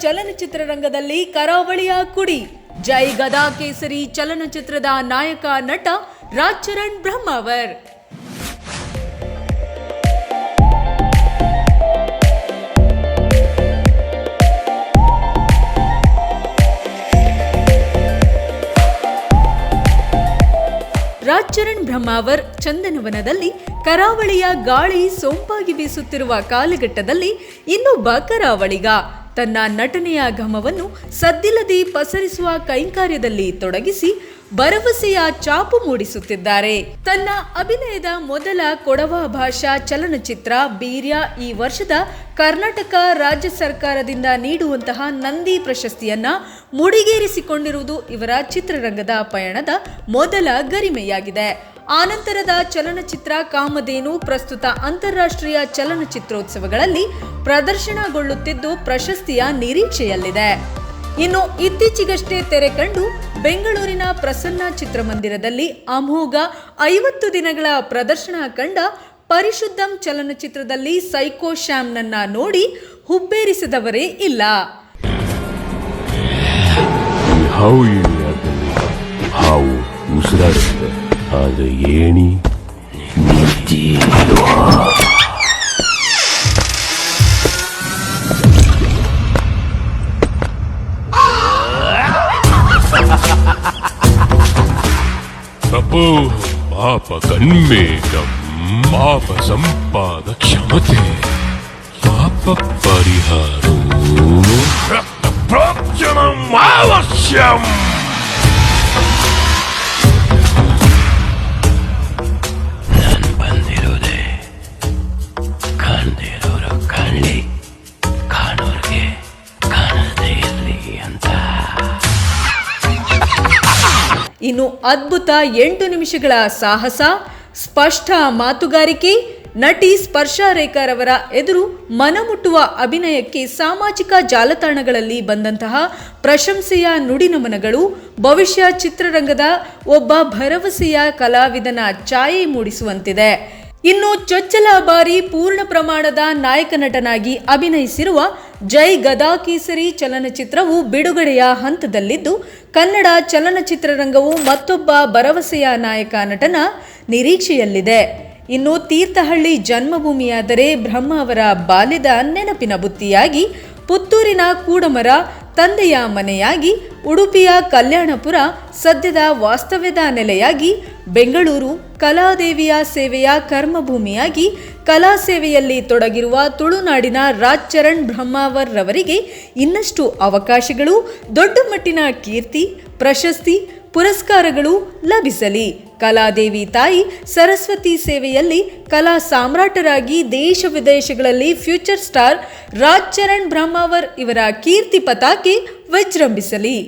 ಚಲನಚಿತ್ರರಂಗದಲ್ಲಿ ಕರಾವಳಿಯ ಕುಡಿ. ಜೈ ಗದಾ ಕೇಸರಿ ಚಲನಚಿತ್ರದ ನಾಯಕ ನಟ ರಾಜ್ಚರಣ್ ಬ್ರಹ್ಮಾವರ್ ರಾಜ್ಚರಣ್ ಬ್ರಹ್ಮಾವರ್ ಚಂದನವನದಲ್ಲಿ ಕರಾವಳಿಯ ಗಾಳಿ ಸೊಂಪಾಗಿ ಬೀಸುತ್ತಿರುವ ಕಾಲಘಟ್ಟದಲ್ಲಿ ಇನ್ನೊಬ್ಬ ಕರಾವಳಿಗ. ತನ್ನ ನಟನೆಯ ಘಮವನ್ನು ಸದ್ದಿಲ್ಲದೆ ಪಸರಿಸುವ ಕೈಂಕಾರ್ಯದಲ್ಲಿ ತೊಡಗಿಸಿ ಭರವಸೆಯ ಚಾಪು ಮೂಡಿಸುತ್ತಿದ್ದಾರೆ. ತನ್ನ ಅಭಿನಯದ ಮೊದಲ ಕೊಡವ ಭಾಷಾ ಚಲನಚಿತ್ರ ಬೀರ್ಯ ಈ ವರ್ಷದ ಕರ್ನಾಟಕ ರಾಜ್ಯ ಸರ್ಕಾರದಿಂದ ನೀಡುವಂತಹ ನಂದಿ ಪ್ರಶಸ್ತಿಯನ್ನ ಮುಡಿಗೇರಿಸಿಕೊಂಡಿರುವುದು ಇವರ ಚಿತ್ರರಂಗದ ಪಯಣದ ಮೊದಲ ಗರಿಮೆಯಾಗಿದೆ. ಆನಂತರದ ಚಲನಚಿತ್ರ ಕಾಮಧೇನು ಪ್ರಸ್ತುತ ಅಂತಾರಾಷ್ಟ್ರೀಯ ಚಲನಚಿತ್ರೋತ್ಸವಗಳಲ್ಲಿ ಪ್ರದರ್ಶನಗೊಳ್ಳುತ್ತಿದ್ದು ಪ್ರಶಸ್ತಿಯ ನಿರೀಕ್ಷೆಯಲ್ಲಿದೆ. ಇನ್ನು ಇತ್ತೀಚೆಗಷ್ಟೇ ತೆರೆ ಕಂಡು ಬೆಂಗಳೂರಿನ ಪ್ರಸನ್ನ ಚಿತ್ರಮಂದಿರದಲ್ಲಿ ಅಮೋಘ ಐವತ್ತು ದಿನಗಳ ಪ್ರದರ್ಶನ ಕಂಡ ಪರಿಶುದ್ಧಂ ಚಲನಚಿತ್ರದಲ್ಲಿ ಸೈಕೋ ಶ್ಯಾಮ್ನನ್ನ ನೋಡಿ ಹುಬ್ಬೇರಿಸಿದವರೇ ಇಲ್ಲ. ಆದ್ರೆ ಏಣಿ ನಿತ್ಯ ತಪೋ ಪಾಪ ಕಣ್ಮೇಘಂ ಪಾಪ ಸಂಪಾದ ಕ್ಷಮತೆ ಪಾಪ ಪರಿಹಾರೋ ರಕ್ತ ಪ್ರೋಕ್ಷಣಂ ಅವಶ್ಯಂ ಇನ್ನು ಅದ್ಭುತ ಎಂಟು ನಿಮಿಷಗಳ ಸಾಹಸ, ಸ್ಪಷ್ಟ ಮಾತುಗಾರಿಕೆ, ನಟಿ ಸ್ಪರ್ಶಾ ರೇಖಾರವರ ಎದುರು ಮನಮುಟ್ಟುವ ಅಭಿನಯಕ್ಕೆ ಸಾಮಾಜಿಕ ಜಾಲತಾಣಗಳಲ್ಲಿ ಬಂದಂತಹ ಪ್ರಶಂಸೆಯ ನುಡಿನಮನಗಳು, ಭವಿಷ್ಯ ಚಿತ್ರರಂಗದ ಒಬ್ಬ ಭರವಸೆಯ ಕಲಾವಿದನ ಛಾಯೆ ಮೂಡಿಸುವಂತಿದೆ. ಇನ್ನು ಚೊಚ್ಚಲ ಬಾರಿ ಪೂರ್ಣ ಪ್ರಮಾಣದ ನಾಯಕ ನಟನಾಗಿ ಅಭಿನಯಿಸಿರುವ ಜೈ ಗದಾ ಕೇಸರಿ ಚಲನಚಿತ್ರವು ಬಿಡುಗಡೆಯ ಹಂತದಲ್ಲಿದ್ದು, ಕನ್ನಡ ಚಲನಚಿತ್ರರಂಗವು ಮತ್ತೊಬ್ಬ ಭರವಸೆಯ ನಾಯಕ ನಟನ ನಿರೀಕ್ಷೆಯಲ್ಲಿದೆ. ಇನ್ನು ತೀರ್ಥಹಳ್ಳಿ ಜನ್ಮಭೂಮಿಯಾದರೆ ಬ್ರಹ್ಮ ಅವರ ಬಾಲ್ಯದ ನೆನಪಿನ ಬುತ್ತಿಯಾಗಿ, ಪುತ್ತೂರಿನ ಕೂಡಮರ ತಂದೆಯ ಮನೆಯಾಗಿ, ಉಡುಪಿಯ ಕಲ್ಯಾಣಪುರ ಸದ್ಯದ ವಾಸ್ತವ್ಯದ ನೆಲೆಯಾಗಿ, ಬೆಂಗಳೂರು ಕಲಾದೇವಿಯ ಸೇವೆಯ ಕರ್ಮಭೂಮಿಯಾಗಿ ಕಲಾ ಸೇವೆಯಲ್ಲಿ ತೊಡಗಿರುವ ತುಳುನಾಡಿನ ರಾಜ್ಚರಣ್ ಬ್ರಹ್ಮಾವರ್ ರವರಿಗೆ ಇನ್ನಷ್ಟು ಅವಕಾಶಗಳು, ದೊಡ್ಡ ಮಟ್ಟಿನ ಕೀರ್ತಿ, ಪ್ರಶಸ್ತಿ, ಪುರಸ್ಕಾರಗಳು ಲಭಿಸಲಿ. ಕಲಾದೇವಿ ತಾಯಿ ಸರಸ್ವತಿ ಸೇವೆಯಲ್ಲಿ ಕಲಾ ಸಾಮ್ರಾಟರಾಗಿ ದೇಶ ವಿದೇಶಗಳಲ್ಲಿ ಫ್ಯೂಚರ್ ಸ್ಟಾರ್ ರಾಜ್ಚರಣ್ ಬ್ರಹ್ಮಾವರ್ ಇವರ ಕೀರ್ತಿ ಪತಾಕೆ ವಿಜೃಂಭಿಸಲಿ.